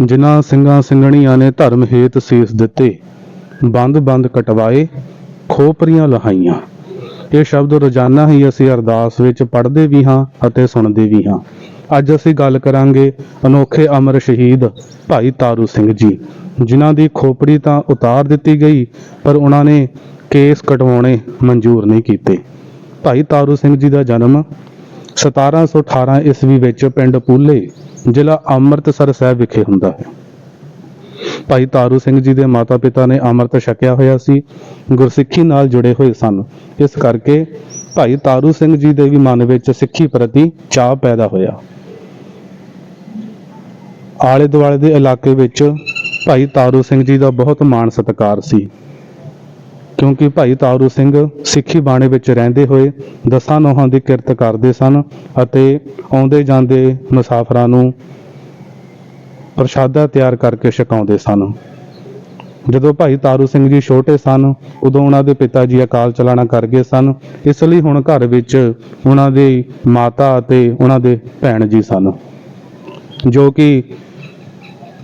ਜਿਨ੍ਹਾਂ ਸਿੰਘਾਂ ਸਿੰਘਣੀਆਂ ਨੇ ਧਰਮ ਹੇਤ ਸੀਸ ਦਿੱਤੇ। ਬੰਦ ਬੰਦ ਕਟਵਾਏ, ਖੋਪਰੀਆਂ ਲਹਾਈਆਂ। ਇਹ ਸ਼ਬਦ ਰੋਜ਼ਾਨਾ ਹੀ ਅਸੀਂ ਅਰਦਾਸ ਵਿੱਚ ਪੜ੍ਹਦੇ ਵੀ ਹਾਂ ਅਤੇ ਸੁਣਦੇ ਵੀ ਹਾਂ। ਅੱਜ ਅਸੀਂ ਗੱਲ ਕਰਾਂਗੇ ਅਨੋਖੇ ਅਮਰ ਸ਼ਹੀਦ ਭਾਈ ਤਾਰੂ ਸਿੰਘ ਜੀ, ਜਿਨ੍ਹਾਂ ਦੀ ਖੋਪੜੀ ਤਾਂ ਉਤਾਰ ਦਿੱਤੀ ਗਈ, ਪਰ ਉਹਨਾਂ ਨੇ ਕੇਸ ਕਟਵਾਉਣੇ ਮਨਜ਼ੂਰ ਨਹੀਂ ਕੀਤੇ। ਭਾਈ ਤਾਰੂ ਸਿੰਘ ਜੀ ਦਾ ਜਨਮ 1718 ਈਸਵੀ ਵਿੱਚ ਪਿੰਡ ਪੂਲੇ ਜ਼ਿਲ੍ਹਾ ਅੰਮ੍ਰਿਤਸਰ ਸਾਹਿਬ ਵਿਖੇ ਹੁੰਦਾ ਹੈ। ਭਾਈ ਤਾਰੂ ਸਿੰਘ ਜੀ ਦੇ ਮਾਤਾ-ਪਿਤਾ ਨੇ ਅੰਮ੍ਰਿਤ ਛਕਿਆ ਹੋਇਆ ਸੀ। ਗੁਰਸਿੱਖੀ ਨਾਲ ਜੁੜੇ ਹੋਏ ਸਨ। ਇਸ ਕਰਕੇ ਭਾਈ ਤਾਰੂ ਸਿੰਘ ਜੀ ਦੇ ਵੀ ਮਨ ਵਿੱਚ ਸਿੱਖੀ ਪ੍ਰਤੀ ਚਾਅ ਪੈਦਾ ਹੋਇਆ। ਆਲੇ ਦੁਆਲੇ ਦੇ ਇਲਾਕੇ ਵਿੱਚ ਭਾਈ ਤਾਰੂ ਸਿੰਘ ਜੀ ਦਾ ਬਹੁਤ ਮਾਣ ਸਤਿਕਾਰ ਸੀ। ਕਿਉਂਕਿ ਭਾਈ ਤਾਰੂ ਸਿੰਘ ਸਿੱਖੀ ਬਾਣੇ ਵਿੱਚ ਰਹਿੰਦੇ ਹੋਏ ਦਸਾਂ ਨੋਹਾਂ ਦੀ ਕਿਰਤ ਕਰਦੇ ਸਨ ਅਤੇ ਆਉਂਦੇ ਜਾਂਦੇ ਮੁਸਾਫਰਾਂ ਨੂੰ ਪ੍ਰਸ਼ਾਦਾ ਤਿਆਰ ਕਰਕੇ ਛਕਾਉਂਦੇ ਸਨ। ਜਦੋਂ ਭਾਈ ਤਾਰੂ ਸਿੰਘ ਜੀ ਛੋਟੇ ਸਨ, ਉਦੋਂ ਉਹਨਾਂ ਦੇ ਪਿਤਾ ਜੀ ਅਕਾਲ ਚਲਾਣਾ ਕਰ ਗਏ ਸਨ। ਇਸ ਲਈ ਹੁਣ ਘਰ ਵਿੱਚ ਉਹਨਾਂ ਦੀ ਮਾਤਾ ਅਤੇ ਉਹਨਾਂ ਦੇ ਭੈਣ ਜੀ ਸਨ। ਜੋ ਕਿ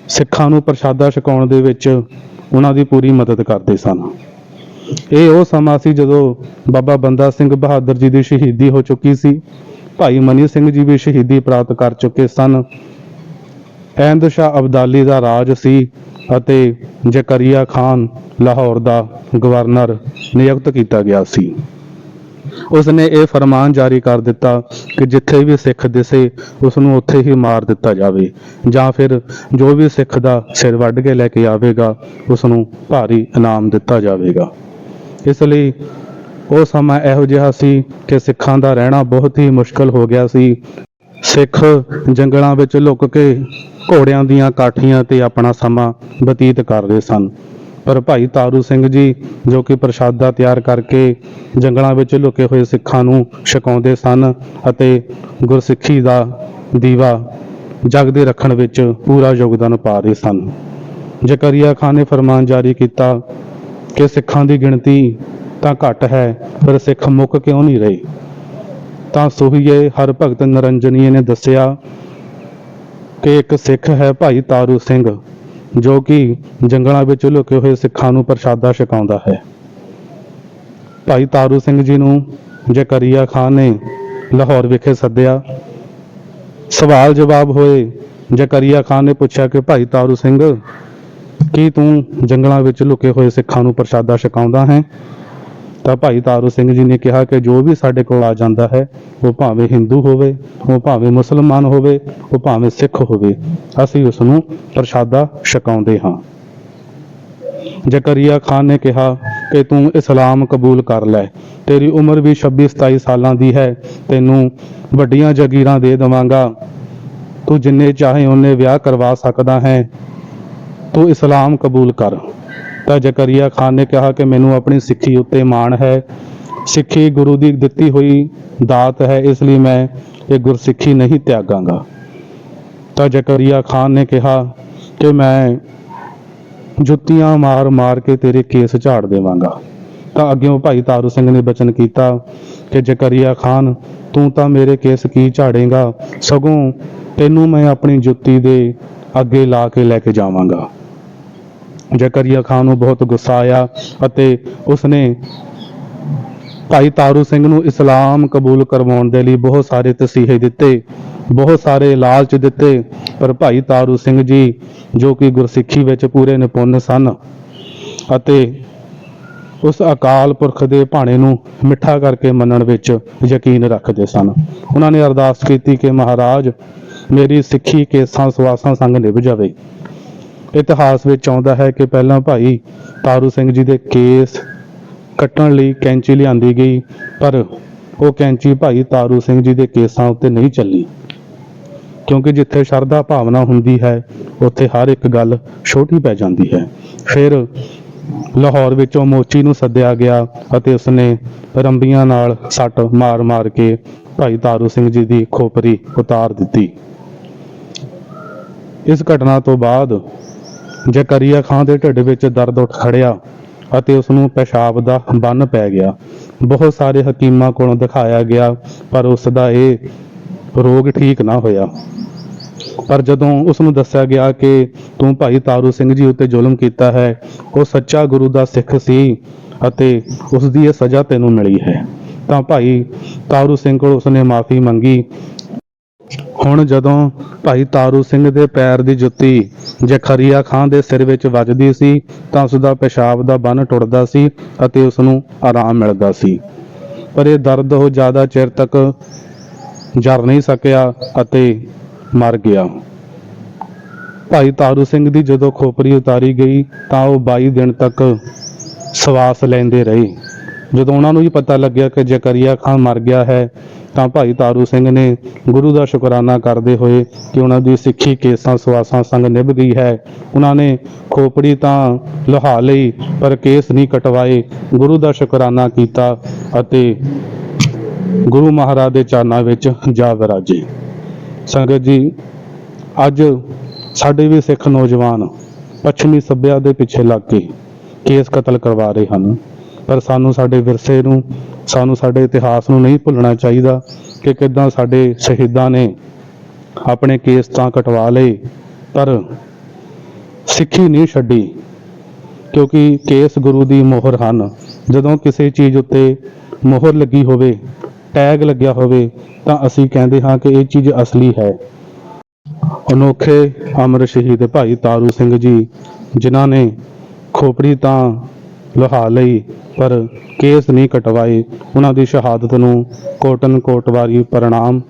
ਸਿੱਖਾਂ ਨੂੰ ਪ੍ਰਸ਼ਾਦਾ ਛਕਾਉਣ ਦੇ ਵਿੱਚ ਉਹਨਾਂ ਦੀ ਪੂਰੀ ਮਦਦ ਕਰਦੇ ਸਨ। ਇਹ ਉਹ ਸਮਾਂ ਸੀ ਜਦੋਂ ਬਾਬਾ ਬੰਦਾ ਸਿੰਘ ਬਹਾਦਰ ਜੀ ਦੀ ਸ਼ਹੀਦੀ ਹੋ ਚੁੱਕੀ ਸੀ। ਭਾਈ ਮਨੀ ਸਿੰਘ ਜੀ ਵੀ ਸ਼ਹੀਦੀ ਪ੍ਰਾਪਤ ਕਰ ਚੁੱਕੇ ਸਨ। ਅਹਿਮਦ ਸ਼ਾਹ ਅਬਦਾਲੀ ਦਾ ਰਾਜ ਸੀ ਅਤੇ ਜ਼ਕਰੀਆ ਖਾਨ ਲਾਹੌਰ ਦਾ ਗਵਰਨਰ ਨਿਯੁਕਤ ਕੀਤਾ ਗਿਆ ਸੀ। ਉਸ ਨੇ ਇਹ ਫਰਮਾਨ ਜਾਰੀ ਕਰ ਦਿੱਤਾ ਕਿ ਜਿੱਥੇ ਵੀ ਸਿੱਖ ਦਿਸੇ ਉਸ ਨੂੰ ਉੱਥੇ ਹੀ ਮਾਰ ਦਿੱਤਾ ਜਾਵੇ ਜਾਂ ਫਿਰ ਜੋ ਵੀ ਸਿੱਖ ਦਾ ਸਿਰ ਵੱਢ ਕੇ ਲੈ ਕੇ ਆਵੇਗਾ ਉਸ ਨੂੰ ਭਾਰੀ ਇਨਾਮ ਦਿੱਤਾ ਜਾਵੇਗਾ। ਇਸ ਲਈ ਉਹ ਸਮਾਂ ਇਹੋ ਜਿਹਾ ਸੀ ਕਿ ਸਿੱਖਾਂ ਦਾ ਰਹਿਣਾ ਬਹੁਤ ਹੀ ਮੁਸ਼ਕਲ ਹੋ ਗਿਆ ਸੀ। ਸਿੱਖ ਜੰਗਲਾਂ ਵਿੱਚ ਲੁੱਕ ਕੇ ਘੋੜਿਆਂ ਦੀਆਂ ਕਾਠੀਆਂ ਤੇ ਆਪਣਾ ਸਮਾਂ ਬਤੀਤ ਕਰਦੇ ਸਨ। ਪਰ ਭਾਈ ਤਾਰੂ ਸਿੰਘ ਜੀ, ਜੋ ਕਿ ਪ੍ਰਸ਼ਾਦਾ ਤਿਆਰ ਕਰਕੇ ਜੰਗਲਾਂ ਵਿੱਚ ਲੁਕੇ ਹੋਏ ਸਿੱਖਾਂ ਨੂੰ ਛਕਾਉਂਦੇ ਸਨ ਅਤੇ ਗੁਰਸਿੱਖੀ ਦਾ ਦੀਵਾ ਜਗਦੇ ਰੱਖਣ ਵਿੱਚ ਪੂਰਾ ਯੋਗਦਾਨ ਪਾ ਰਹੇ ਸਨ। ਜ਼ਕਰੀਆ ਖਾਨ ਨੇ ਫਰਮਾਨ ਜਾਰੀ ਕੀਤਾ ਕਿ ਸਿੱਖਾਂ ਦੀ ਗਿਣਤੀ ਤਾਂ ਘੱਟ ਹੈ, ਪਰ ਸਿੱਖ ਮੁੱਕ ਕਿਉਂ ਨਹੀਂ ਰਹੇ? ਤਾਂ ਸੋਹੀਏ ਹਰ ਭਗਤ ਨਰੰਜਨੀਏ ਨੇ ਦੱਸਿਆ ਕਿ ਇੱਕ ਸਿੱਖ ਹੈ ਭਾਈ ਤਾਰੂ ਸਿੰਘ, ਜੋ ਕਿ ਜੰਗਲਾਂ ਵਿੱਚ ਲੁਕੇ ਹੋਏ ਸਿੱਖਾਂ ਨੂੰ ਪ੍ਰਸ਼ਾਦਾ ਛਕਾਉਂਦਾ ਹੈ। ਭਾਈ ਤਾਰੂ ਸਿੰਘ ਜੀ ਨੂੰ ਜ਼ਕਰੀਆ ਖਾਨ ਨੇ ਲਾਹੌਰ ਵਿਖੇ ਸੱਦਿਆ। ਸਵਾਲ ਜਵਾਬ ਹੋਏ, ਜ਼ਕਰੀਆ ਖਾਨ ਨੇ ਪੁੱਛਿਆ ਕਿ ਭਾਈ ਤਾਰੂ ਸਿੰਘ ਕੀ ਤੂੰ ਜੰਗਲਾਂ ਵਿੱਚ ਲੁਕੇ ਹੋਏ ਸਿੱਖਾਂ ਨੂੰ ਪ੍ਰਸ਼ਾਦਾ ਛਕਾਉਂਦਾ ਹੈ? ਤਾਂ ਭਾਈ ਤਾਰੂ ਸਿੰਘ ਜੀ ਨੇ ਕਿਹਾ ਕਿ ਜੋ ਵੀ ਸਾਡੇ ਕੋਲ ਆ ਜਾਂਦਾ ਹੈ, ਉਹ ਭਾਵੇਂ ਹਿੰਦੂ ਹੋਵੇ, ਉਹ ਭਾਵੇਂ ਮੁਸਲਮਾਨ ਹੋਵੇ, ਉਹ ਭਾਵੇਂ ਸਿੱਖ ਹੋਵੇ, ਅਸੀਂ ਉਸ ਨੂੰ ਪ੍ਰਸ਼ਾਦਾ ਛਕਾਉਂਦੇ ਹਾਂ। ਜ਼ਕਰੀਆ ਖਾਨ ਨੇ ਕਿਹਾ ਕਿ ਤੂੰ ਇਸਲਾਮ ਕਬੂਲ ਕਰ ਲੈ। ਤੇਰੀ ਉਮਰ ਵੀ 26 27 ਸਾਲਾਂ ਦੀ ਹੈ, ਤੈਨੂੰ ਵੱਡੀਆਂ ਜਗੀਰਾਂ ਦੇ ਦੇਵਾਂਗਾ। ਤੂੰ ਜਿੰਨੇ ਚਾਹੇ ਉਹਨੇ ਵਿਆਹ ਕਰਵਾ ਸਕਦਾ ਹੈ। ਤੂੰ ਇਸਲਾਮ ਕਬੂਲ ਕਰ। ਤਾਂ ਜ਼ਕਰੀਆ ਖਾਨ ਨੇ ਕਿਹਾ ਕਿ ਮੈਨੂੰ ਆਪਣੀ ਸਿੱਖੀ ਉੱਤੇ ਮਾਣ ਹੈ। ਸਿੱਖੀ ਗੁਰੂ ਦੀ ਦਿੱਤੀ ਹੋਈ ਦਾਤ ਹੈ, ਇਸ ਲਈ ਮੈਂ ਇਹ ਗੁਰਸਿੱਖੀ ਨਹੀਂ ਤਿਆਗਾਂਗਾ। ਤਾਂ ਜ਼ਕਰੀਆ ਖਾਨ ਨੇ ਕਿਹਾ ਕਿ ਮੈਂ ਜੁੱਤੀਆਂ ਮਾਰ ਮਾਰ ਕੇ ਤੇਰੇ ਕੇਸ ਝਾੜ ਦੇਵਾਂਗਾ। ਤਾਂ ਅੱਗਿਓਂ ਭਾਈ ਤਾਰੂ ਸਿੰਘ ਨੇ ਬਚਨ ਕੀਤਾ ਕਿ ਜ਼ਕਰੀਆ ਖਾਨ, ਤੂੰ ਤਾਂ ਮੇਰੇ ਕੇਸ ਕੀ ਝਾੜੇਗਾ? ਸਗੋਂ ਤੈਨੂੰ ਮੈਂ ਆਪਣੀ ਜੁੱਤੀ ਦੇ ਅੱਗੇ ਲਾ ਕੇ ਲੈ ਕੇ ਜਾਵਾਂਗਾ। ਜ਼ਕਰੀਆ ਖਾਨ ਨੂੰ ਬਹੁਤ ਗੁੱਸਾ ਆਇਆ ਅਤੇ ਉਸਨੇ ਭਾਈ ਤਾਰੂ ਸਿੰਘ ਨੂੰ ਇਸਲਾਮ ਕਬੂਲ ਕਰਵਾਉਣ ਦੇ ਲਈ ਬਹੁਤ ਸਾਰੇ ਤਸੀਹੇ ਦਿੱਤੇ, ਬਹੁਤ ਸਾਰੇ ਲਾਲਚ ਦਿੱਤੇ, ਪਰ ਭਾਈ ਤਾਰੂ ਸਿੰਘ ਜੀ, ਜੋ ਕਿ ਗੁਰਸਿੱਖੀ ਵਿੱਚ ਪੂਰੇ ਨਿਪੁੰਨ ਸਨ ਅਤੇ ਉਸ ਅਕਾਲ ਪੁਰਖ ਦੇ ਭਾਣੇ ਨੂੰ ਮਿੱਠਾ ਕਰਕੇ ਮੰਨਣ ਵਿੱਚ ਯਕੀਨ ਰੱਖਦੇ ਸਨ। ਉਹਨਾਂ ਨੇ ਅਰਦਾਸ ਕੀਤੀ ਕਿ ਮਹਾਰਾਜ ਮੇਰੀ ਸਿੱਖੀ ਕੇਸਾਂ ਸਵਾਸਾਂ ਸੰਗ ਨਿਭ ਜਾਵੇ। ਇਤਿਹਾਸ ਵਿੱਚ ਆਉਂਦਾ ਹੈ ਕਿ ਪਹਿਲਾਂ ਭਾਈ ਤਾਰੂ ਸਿੰਘ ਜੀ ਦੇ ਕੇਸ ਕੱਟਣ ਲਈ ਕੈਂਚੀ ਲਿਆਂਦੀ ਗਈ, ਪਰ ਉਹ ਕੈਂਚੀ ਭਾਈ ਤਾਰੂ ਸਿੰਘ ਜੀ ਦੇ ਕੇਸਾਂ ਉੱਤੇ ਨਹੀਂ ਚੱਲੀ। ਕਿਉਂਕਿ ਜਿੱਥੇ ਸ਼ਰਧਾ ਭਾਵਨਾ ਹੁੰਦੀ ਹੈ, ਉੱਥੇ ਹਰ ਇੱਕ ਗੱਲ ਛੋਟੀ ਪੈ ਜਾਂਦੀ ਹੈ। ਫਿਰ ਲਾਹੌਰ ਵਿੱਚੋਂ ਮੋਚੀ ਨੂੰ ਸੱਦਿਆ ਗਿਆ ਅਤੇ ਉਸਨੇ ਰੰਬੀਆਂ ਨਾਲ ਸੱਟ ਮਾਰ-ਮਾਰ ਕੇ ਭਾਈ ਤਾਰੂ ਸਿੰਘ ਜੀ ਦੀ ਖੋਪਰੀ ਉਤਾਰ ਦਿੱਤੀ। ਇਸ ਘਟਨਾ ਤੋਂ ਬਾਅਦ ਜ਼ਕਰੀਆ ਖਾਨ ਦੇ ਢਿੱਡ ਵਿੱਚ ਦਰਦ ਉੱਠ ਖੜਿਆ ਅਤੇ ਉਸ ਨੂੰ ਪਿਸ਼ਾਬ ਦਾ ਬੰਨ ਪੈ ਗਿਆ। ਬਹੁਤ ਸਾਰੇ ਹਕੀਮਾਂ ਕੋਲੋਂ ਦਿਖਾਇਆ ਗਿਆ, ਪਰ ਉਸ ਦਾ ਇਹ ਰੋਗ ਠੀਕ ਨਾ ਹੋਇਆ। ਪਰ ਜਦੋਂ ਉਸ ਨੂੰ ਦੱਸਿਆ ਗਿਆ ਕਿ ਤੂੰ ਭਾਈ ਤਾਰੂ ਸਿੰਘ ਜੀ ਉੱਤੇ ਜ਼ੁਲਮ ਕੀਤਾ ਹੈ, ਉਹ ਸੱਚਾ ਗੁਰੂ ਦਾ ਸਿੱਖ ਸੀ ਅਤੇ ਉਸ ਦੀ ਇਹ ਸਜ਼ਾ ਤੈਨੂੰ ਮਿਲੀ ਹੈ। ਤਾਂ ਭਾਈ ਤਾਰੂ ਸਿੰਘ ਕੋਲ ਉਸਨੇ ਮਾਫੀ ਮੰਗੀ ਹੁਣ ਜਦੋਂ ਭਾਈ ਤਾਰੂ ਸਿੰਘ ਦੇ ਪੈਰ ਦੀ ਜੁੱਤੀ ਜਖਰੀਆ ਖਾਨ ਦੇ ਸਿਰ ਵਿੱਚ ਵੱਜਦੀ ਸੀ, ਤਾਂ ਉਸ ਦਾ ਪਿਸ਼ਾਬ ਦਾ ਬੰਨ ਟੁੱਟਦਾ ਸੀ ਅਤੇ ਉਸ ਨੂੰ ਆਰਾਮ ਮਿਲਦਾ ਸੀ। ਪਰ ਇਹ ਦਰਦ ਉਹ ਜ਼ਿਆਦਾ ਚਿਰ ਤੱਕ ਜਰ ਨਹੀਂ ਸਕਿਆ ਅਤੇ ਮਰ ਗਿਆ। ਭਾਈ ਤਾਰੂ ਸਿੰਘ ਦੀ ਜਦੋਂ ਖੋਪਰੀ ਉਤਾਰੀ ਗਈ, ਤਾਂ ਉਹ 22 ਦਿਨ ਤੱਕ ਸਵਾਸ ਲੈਂਦੇ ਰਹੇ। ਜਦੋਂ ਉਹਨਾਂ ਨੂੰ ਵੀ ਪਤਾ ਲੱਗਿਆ ਕਿ ਜ਼ਕਰੀਆ ਖਾਨ ਮਰ ਗਿਆ ਹੈ, ਤਾਂ ਭਾਈ ਤਾਰੂ ਸਿੰਘ ਨੇ ਗੁਰੂ ਦਾ ਸ਼ੁਕਰਾਨਾ ਕਰਦੇ ਹੋਏ ਕਿ ਉਹਨਾਂ ਦੀ ਸਿੱਖੀ ਕੇਸਾਂ ਸਵਾਸਾਂ ਸੰਗ ਨਿਭ ਗਈ ਹੈ। ਉਹਨਾਂ ਨੇ ਖੋਪੜੀ ਤਾਂ ਲੁਹਾ ਲਈ, ਪਰ ਕੇਸ ਨਹੀਂ ਕਟਵਾਏ। ਗੁਰੂ ਦਾ ਸ਼ੁਕਰਾਨਾ ਕੀਤਾ ਅਤੇ ਗੁਰੂ ਮਹਾਰਾਜ ਦੇ ਚਰਨਾਂ ਵਿੱਚ ਜਾ ਵਿਰਾਜੇ। ਸੰਗਤ ਜੀ, ਅੱਜ ਸਾਡੇ ਵੀ ਸਿੱਖ ਨੌਜਵਾਨ ਪੱਛਮੀ ਸੱਭਿਆ ਦੇ ਪਿੱਛੇ ਲੱਗ ਕੇ ਕੇਸ ਕਤਲ ਕਰਵਾ ਰਹੇ ਹਨ। ਪਰ ਸਾਨੂੰ ਸਾਡੇ ਵਿਰਸੇ ਨੂੰ, ਸਾਨੂੰ ਸਾਡੇ ਇਤਿਹਾਸ ਨੂੰ ਨਹੀਂ ਭੁੱਲਣਾ ਚਾਹੀਦਾ ਕਿ ਕਿੱਦਾਂ ਸਾਡੇ ਸ਼ਹੀਦਾਂ ਨੇ ਆਪਣੇ ਕੇਸ ਤਾਂ ਕਟਵਾ ਲਏ, ਪਰ ਸਿੱਖੀ ਨਹੀਂ ਛੱਡੀ। ਕਿਉਂਕਿ ਕੇਸ ਗੁਰੂ ਦੀ ਮੋਹਰ ਹਨ। ਜਦੋਂ ਕਿਸੇ ਚੀਜ਼ ਉੱਤੇ ਮੋਹਰ ਲੱਗੀ ਹੋਵੇ, ਟੈਗ ਲੱਗਿਆ ਹੋਵੇ, ਤਾਂ ਅਸੀਂ ਕਹਿੰਦੇ ਹਾਂ ਕਿ ਇਹ ਚੀਜ਼ ਅਸਲੀ ਹੈ। ਅਨੋਖੇ ਅਮਰ ਸ਼ਹੀਦ ਭਾਈ ਤਾਰੂ ਸਿੰਘ ਜੀ, ਜਿਨ੍ਹਾਂ ਨੇ ਖੋਪੜੀ ਤਾਂ ਲਹਾ ਲਈ, ਪਰ ਕੇਸ ਨਹੀਂ ਕਟਵਾਏ। ਉਹਨਾਂ ਦੀ ਸ਼ਹਾਦਤ ਨੂੰ ਕੋਟਨ ਕੋਟਵਾਰੀ ਪ੍ਰਣਾਮ।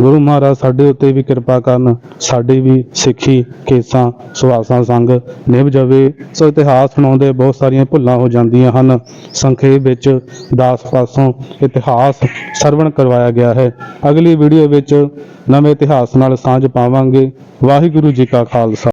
ਗੁਰੂ ਮਹਾਰਾਜ ਸਾਡੇ ਉੱਤੇ ਵੀ ਕਿਰਪਾ ਕਰਨ, ਸਾਡੀ ਵੀ ਸਿੱਖੀ ਕੇਸਾਂ ਸੁਹਾਸਾਂ ਸੰਗ ਨਿਭ ਜਾਵੇ। ਸੋ ਇਤਿਹਾਸ ਸੁਣਾਉਂਦੇ ਬਹੁਤ ਸਾਰੀਆਂ ਭੁੱਲਾਂ ਹੋ ਜਾਂਦੀਆਂ ਹਨ। ਸੰਖੇਪ ਵਿੱਚ ਦਾਸ ਪਾਸੋਂ ਇਤਿਹਾਸ ਸਰਵਣ ਕਰਵਾਇਆ ਗਿਆ ਹੈ। ਅਗਲੀ ਵੀਡੀਓ ਵਿੱਚ ਨਵੇਂ ਇਤਿਹਾਸ ਨਾਲ ਸਾਂਝ ਪਾਵਾਂਗੇ। ਵਾਹਿਗੁਰੂ ਜੀ ਕਾ ਖਾਲਸਾ।